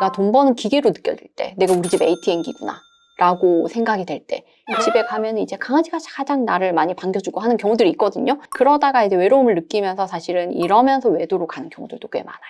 내가 돈 버는 기계로 느껴질 때, 내가 우리 집 ATM기구나. 라고 생각이 될 때, 집에 가면 이제 강아지가 가장 나를 많이 반겨주고 하는 경우들이 있거든요. 그러다가 이제 외로움을 느끼면서 사실은 이러면서 외도로 가는 경우들도 꽤 많아요.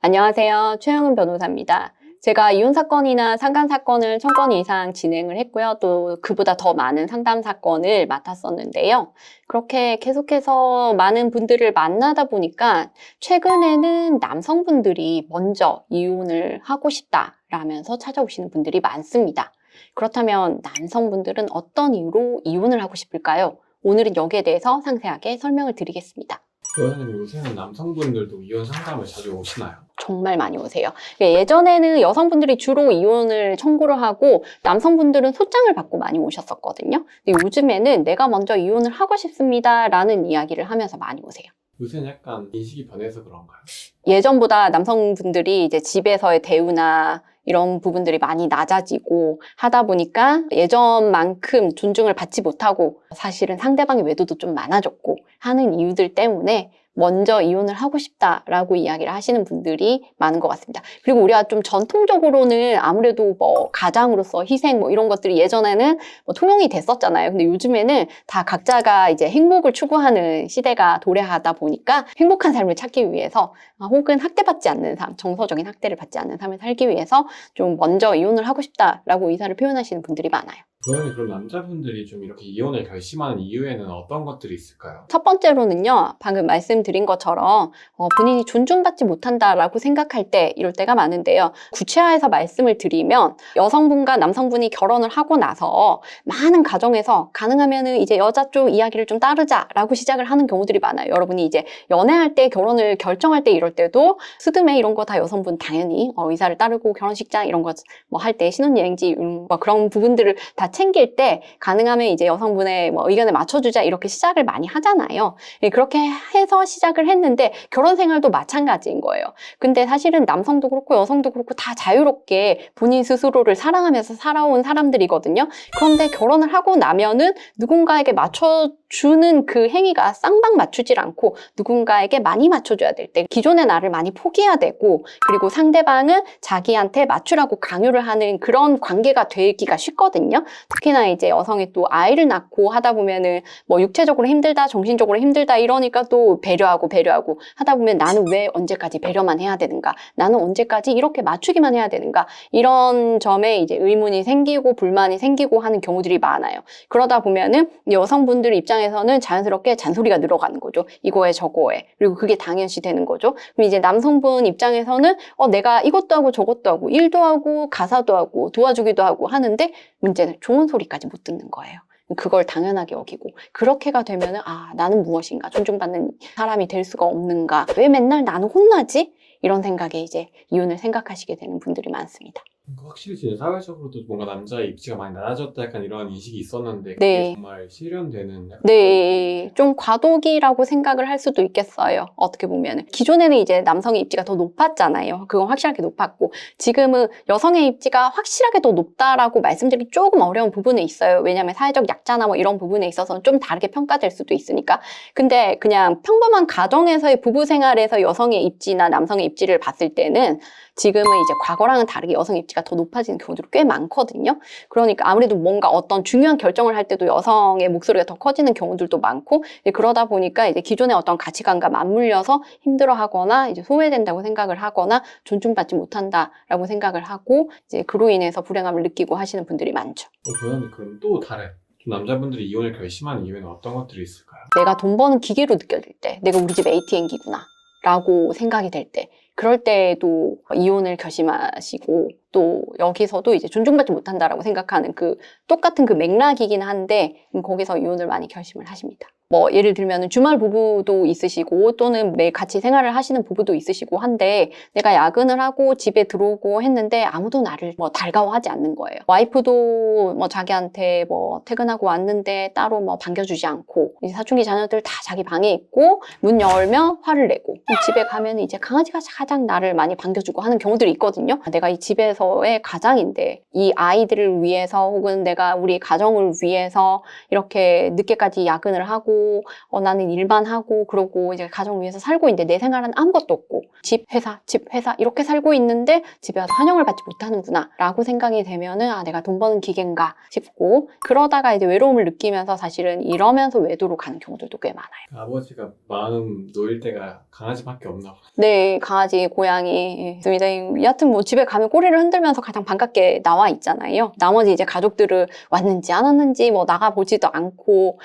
안녕하세요. 최영은 변호사입니다. 제가 이혼 사건이나 상간 사건을 천 건 이상 진행을 했고요. 또 그보다 더 많은 상담 사건을 맡았었는데요. 그렇게 계속해서 많은 분들을 만나다 보니까 최근에는 남성분들이 먼저 이혼을 하고 싶다라면서 찾아오시는 분들이 많습니다. 그렇다면 남성분들은 어떤 이유로 이혼을 하고 싶을까요? 오늘은 여기에 대해서 상세하게 설명을 드리겠습니다. 변호사님 요새는 남성분들도 이혼 상담을 자주 오시나요? 정말 많이 오세요. 예전에는 여성분들이 주로 이혼을 청구를 하고 남성분들은 소장을 받고 많이 오셨었거든요. 근데 요즘에는 내가 먼저 이혼을 하고 싶습니다라는 이야기를 하면서 많이 오세요. 요새는 약간 인식이 변해서 그런가요? 예전보다 남성분들이 이제 집에서의 대우나 이런 부분들이 많이 낮아지고 하다 보니까 예전만큼 존중을 받지 못하고 사실은 상대방의 외도도 좀 많아졌고 하는 이유들 때문에 먼저 이혼을 하고 싶다라고 이야기를 하시는 분들이 많은 것 같습니다. 그리고 우리가 좀 전통적으로는 아무래도 뭐 가장으로서 희생 뭐 이런 것들이 예전에는 뭐 통용이 됐었잖아요. 근데 요즘에는 다 각자가 이제 행복을 추구하는 시대가 도래하다 보니까 행복한 삶을 찾기 위해서 아, 혹은 학대받지 않는 삶, 정서적인 학대를 받지 않는 삶을 살기 위해서 좀 먼저 이혼을 하고 싶다라고 의사를 표현하시는 분들이 많아요. 변호사님 그럼 남자분들이 좀 이렇게 이혼을 결심하는 이유에는 어떤 것들이 있을까요? 첫 번째로는요, 방금 말씀드린 것처럼 어, 본인이 존중받지 못한다라고 생각할 때 이럴 때가 많은데요. 구체화해서 말씀을 드리면 여성분과 남성분이 결혼을 하고 나서 많은 가정에서 가능하면은 이제 여자 쪽 이야기를 좀 따르자라고 시작을 하는 경우들이 많아요. 여러분이 이제 연애할 때 결혼을 결정할 때 이럴 때도 스드메 이런 거 다 여성분 당연히 어, 의사를 따르고 결혼식장 이런 거 뭐 할 때 신혼여행지 음, 뭐 그런 부분들을 다 챙길 때 가능하면 이제 여성분의 뭐 의견에 맞춰주자 이렇게 시작을 많이 하잖아요. 예, 그렇게 해서 시작을 했는데 결혼 생활도 마찬가지인 거예요. 근데 사실은 남성도 그렇고 여성도 그렇고 다 자유롭게 본인 스스로를 사랑하면서 살아온 사람들이거든요. 그런데 결혼을 하고 나면은 누군가에게 맞춰주는 그 행위가 쌍방 맞추질 않고 누군가에게 많이 맞춰줘야 될 때 기존의 나를 많이 포기해야 되고 그리고 상대방은 자기한테 맞추라고 강요를 하는 그런 관계가 되기가 쉽거든요. 특히나 이제 여성이 또 아이를 낳고 하다 보면은 뭐 육체적으로 힘들다, 정신적으로 힘들다 이러니까 또 배려하고 배려하고 하다 보면 나는 왜 언제까지 배려만 해야 되는가? 나는 언제까지 이렇게 맞추기만 해야 되는가? 이런 점에 이제 의문이 생기고 불만이 생기고 하는 경우들이 많아요. 그러다 보면은 여성분들 입장에서는 자연스럽게 잔소리가 늘어가는 거죠. 이거에 저거에. 그리고 그게 당연시 되는 거죠. 그럼 이제 남성분 입장에서는 어, 내가 이것도 하고 저것도 하고 일도 하고 가사도 하고 도와주기도 하고 하는데 문제는 좋은 소리까지 못 듣는 거예요. 그걸 당연하게 여기고 그렇게가 되면은 아 나는 무엇인가 존중받는 사람이 될 수가 없는가 왜 맨날 나는 혼나지 이런 생각에 이제 이혼을 생각하시게 되는 분들이 많습니다. 그러니까 확실히 진짜 사회적으로도 뭔가 남자의 입지가 많이 낮아졌다 약간 이런 인식이 있었는데 그게 네. 정말 실현되는 약간 네, 좀 과도기라고 생각을 할 수도 있겠어요. 어떻게 보면 기존에는 이제 남성의 입지가 더 높았잖아요. 그건 확실하게 높았고 지금은 여성의 입지가 확실하게 더 높다라고 말씀드리기 조금 어려운 부분은 있어요. 왜냐하면 사회적 약자나 뭐 이런 부분에 있어서는 좀 다르게 평가될 수도 있으니까. 근데 그냥 평범한 가정에서의 부부 생활에서 여성의 입지나 남성의 입지를 봤을 때는 지금은 이제 과거랑은 다르게 여성의 입지 가 더 높아지는 경우들이 꽤 많거든요. 그러니까 아무래도 뭔가 어떤 중요한 결정을 할 때도 여성의 목소리가 더 커지는 경우들도 많고 그러다 보니까 이제 기존의 어떤 가치관과 맞물려서 힘들어하거나 이제 소외된다고 생각을 하거나 존중받지 못한다라고 생각을 하고 이제 그로 인해서 불행함을 느끼고 하시는 분들이 많죠. 어, 변호사님 그럼 또 다른 좀 남자분들이 이혼을 결심하는 이유에는 어떤 것들이 있을까요? 내가 돈 버는 기계로 느껴질 때, 내가 우리 집 ATM기구나. 라고 생각이 될 때, 그럴 때도 이혼을 결심하시고, 또 여기서도 이제 존중받지 못한다라고 생각하는 그 똑같은 그 맥락이긴 한데, 음, 거기서 이혼을 많이 결심을 하십니다. 뭐, 예를 들면 주말 부부도 있으시고, 또는 매일 같이 생활을 하시는 부부도 있으시고 한데, 내가 야근을 하고 집에 들어오고 했는데 아무도 나를 뭐 달가워하지 않는 거예요. 와이프도 뭐 자기한테 뭐 퇴근하고 왔는데 따로 뭐 반겨주지 않고, 이제 사춘기 자녀들 다 자기 방에 있고, 문 열면 화를 내고, 집에 가면 이제 강아지가 가장 나를 많이 반겨주고 하는 경우들이 있거든요. 내가 이 집에서의 가장인데 이 아이들을 위해서 혹은 내가 우리 가정을 위해서 이렇게 늦게까지 야근을 하고 어, 나는 일만 하고 그러고 이제 가정을 위해서 살고 있는데 내 생활은 아무것도 없고 집 회사 집 회사 이렇게 살고 있는데 집에 와서 환영을 받지 못하는구나 라고 생각이 되면은 아 내가 돈 버는 기계인가 싶고 그러다가 이제 외로움을 느끼면서 사실은 이러면서 외도로 가는 경우들도 꽤 많아요. 아버지가 마음 놓일 때가 강아지밖에 없나 봐. 네, 강아지, 고양이 예, 있습니다. 여하튼 뭐 집에 가면 꼬리를 흔들면서 가장 반갑게 나와 있잖아요. 나머지 이제 가족들을 왔는지 안 왔는지 뭐 나가 보지도 않고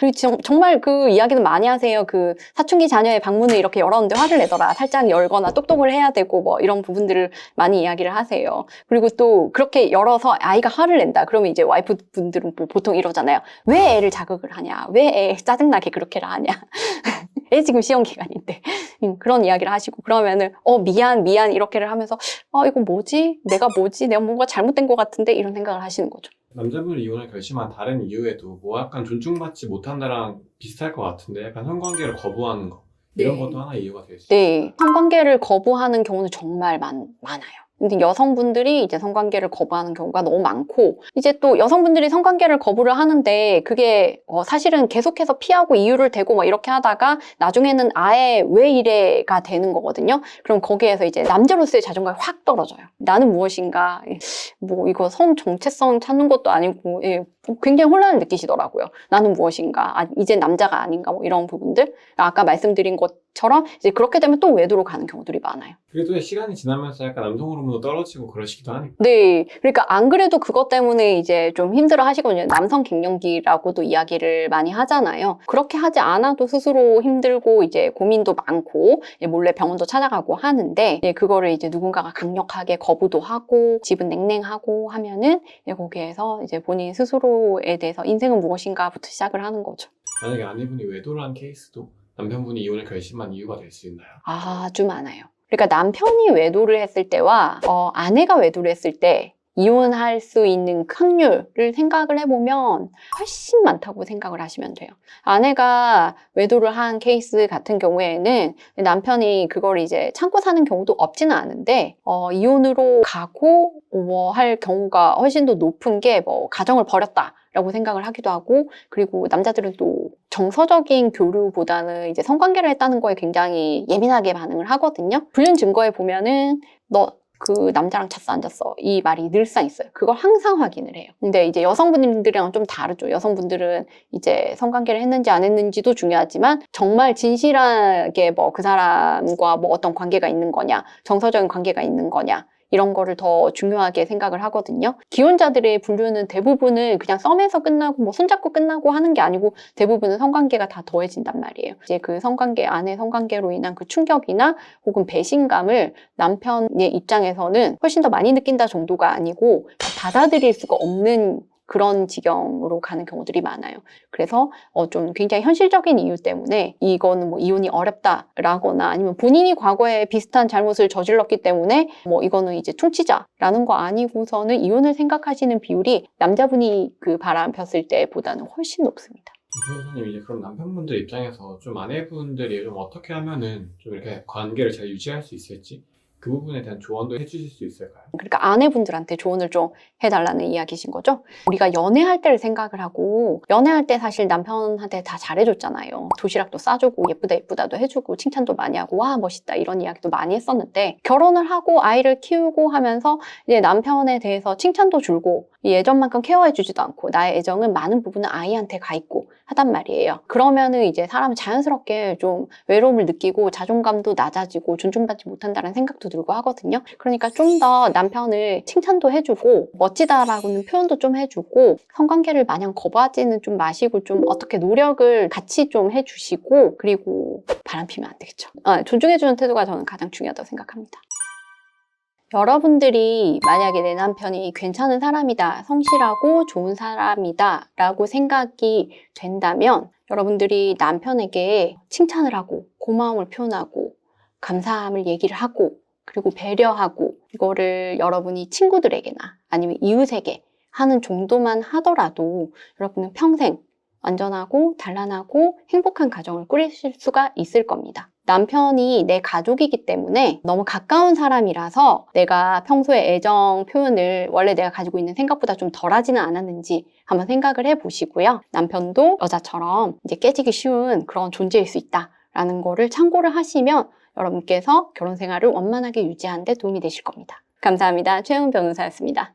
정말 그 이야기는 많이 하세요. 그 사춘기 자녀의 방문을 이렇게 열었는데 화를 내더라. 살짝 열거나 똑똑을 해야 되고 뭐 이런 부분들을 많이 이야기를 하세요. 그리고 또 그렇게 열어서 아이가 화를 낸다. 그러면 이제 와이프 분들은 뭐 보통 이러잖아요. 왜 애를 자극을 하냐? 왜 애 짜증나게 그렇게라 하냐? 애 지금 시험 기간인데 음, 그런 이야기를 하시고 그러면은 어 미안 미안 이렇게를 하면서 어 이거 뭐지 내가 뭐지 내가 뭔가 잘못된 것 같은데 이런 생각을 하시는 거죠. 남자분이 이혼을 결심한 다른 이유에도 뭐 약간 존중받지 못한다랑 비슷할 것 같은데 약간 성관계를 거부하는 거 이런 네. 것도 하나의 이유가 될 수 있어요. 네, 성관계를 거부하는 경우는 정말 많, 많아요. 근데 여성분들이 이제 성관계를 거부하는 경우가 너무 많고, 이제 또 여성분들이 성관계를 거부를 하는데, 그게 어, 사실은 계속해서 피하고 이유를 대고 뭐 이렇게 하다가, 나중에는 아예 왜 이래가 되는 거거든요. 그럼 거기에서 이제 남자로서의 자존감이 확 떨어져요. 나는 무엇인가, 예, 뭐 이거 성 정체성 찾는 것도 아니고, 예, 굉장히 혼란을 느끼시더라고요. 나는 무엇인가, 아, 이제 남자가 아닌가, 뭐 이런 부분들. 아까 말씀드린 것처럼 이제 그렇게 되면 또 외도로 가는 경우들이 많아요. 그래도 시간이 지나면서 약간 남성 호르몬도 떨어지고 그러시기도 하니까 네. 그러니까 안 그래도 그것 때문에 이제 좀 힘들어 하시거든요. 남성 갱년기라고도 이야기를 많이 하잖아요. 그렇게 하지 않아도 스스로 힘들고 이제 고민도 많고 이제 몰래 병원도 찾아가고 하는데 이제 그거를 이제 누군가가 강력하게 거부도 하고 집은 냉랭하고 하면은 이제 거기에서 이제 본인 스스로 에 대해서 인생은 무엇인가부터 시작을 하는 거죠. 만약에 아내분이 외도를 한 케이스도 남편분이 이혼을 결심한 이유가 될 수 있나요? 아주 많아요. 그러니까 남편이 외도를 했을 때와 어, 아내가 외도를 했을 때 이혼할 수 있는 확률을 생각을 해보면 훨씬 많다고 생각을 하시면 돼요. 아내가 외도를 한 케이스 같은 경우에는 남편이 그걸 이제 참고 사는 경우도 없지는 않은데 어, 이혼으로 가고 뭐 할 경우가 훨씬 더 높은 게 뭐 가정을 버렸다. 라고 생각을 하기도 하고 그리고 남자들은 또 정서적인 교류보다는 이제 성관계를 했다는 거에 굉장히 예민하게 반응을 하거든요. 불륜 증거에 보면은 너 그 남자랑 잤어 안 잤어 이 말이 늘상 있어요. 그걸 항상 확인을 해요. 근데 이제 여성분들이랑 좀 다르죠. 여성분들은 이제 성관계를 했는지 안 했는지도 중요하지만 정말 진실하게 뭐 그 사람과 뭐 어떤 관계가 있는 거냐, 정서적인 관계가 있는 거냐. 이런 거를 더 중요하게 생각을 하거든요. 기혼자들의 분류는 대부분은 그냥 썸에서 끝나고 뭐 손잡고 끝나고 하는 게 아니고 대부분은 성관계가 다 더해진단 말이에요. 이제 그 성관계 안에 성관계로 인한 그 충격이나 혹은 배신감을 남편의 입장에서는 훨씬 더 많이 느낀다 정도가 아니고 받아들일 수가 없는 그런 지경으로 가는 경우들이 많아요. 그래서 어, 좀 굉장히 현실적인 이유 때문에 이거는 뭐 이혼이 어렵다라거나 아니면 본인이 과거에 비슷한 잘못을 저질렀기 때문에 뭐 이거는 이제 퉁치자라는 거 아니고서는 이혼을 생각하시는 비율이 남자분이 그 바람 폈을 때보다는 훨씬 높습니다. 변호사님 이제 그럼 남편분들 입장에서 좀 아내분들이 좀 어떻게 하면은 좀 이렇게 관계를 잘 유지할 수 있을지 그 부분에 대한 조언도 해주실 수 있을까요? 그러니까 아내분들한테 조언을 좀 해달라는 이야기신 거죠. 우리가 연애할 때를 생각을 하고 연애할 때 사실 남편한테 다 잘해줬잖아요. 도시락도 싸주고 예쁘다 예쁘다도 해주고 칭찬도 많이 하고 와 멋있다 이런 이야기도 많이 했었는데 결혼을 하고 아이를 키우고 하면서 이제 남편에 대해서 칭찬도 줄고 예전만큼 케어해주지도 않고 나의 애정은 많은 부분은 아이한테 가 있고 하단 말이에요. 그러면은 이제 사람은 자연스럽게 좀 외로움을 느끼고 자존감도 낮아지고 존중받지 못한다는 생각도 들고 하거든요. 그러니까 좀 더 남편을 칭찬도 해주고 멋지다라고는 표현도 좀 해주고 성관계를 마냥 거부하지는 좀 마시고 좀 어떻게 노력을 같이 좀 해주시고 그리고 바람 피면 안 되겠죠. 아, 존중해주는 태도가 저는 가장 중요하다고 생각합니다. 여러분들이 만약에 내 남편이 괜찮은 사람이다, 성실하고 좋은 사람이다 라고 생각이 된다면 여러분들이 남편에게 칭찬을 하고 고마움을 표현하고 감사함을 얘기를 하고 그리고 배려하고 이거를 여러분이 친구들에게나 아니면 이웃에게 하는 정도만 하더라도 여러분은 평생 안전하고 단란하고 행복한 가정을 꾸리실 수가 있을 겁니다. 남편이 내 가족이기 때문에 너무 가까운 사람이라서 내가 평소에 애정 표현을 원래 내가 가지고 있는 생각보다 좀 덜하지는 않았는지 한번 생각을 해 보시고요. 남편도 여자처럼 이제 깨지기 쉬운 그런 존재일 수 있다라는 거를 참고를 하시면 여러분께서 결혼 생활을 원만하게 유지하는 데 도움이 되실 겁니다. 감사합니다. 최은 변호사였습니다.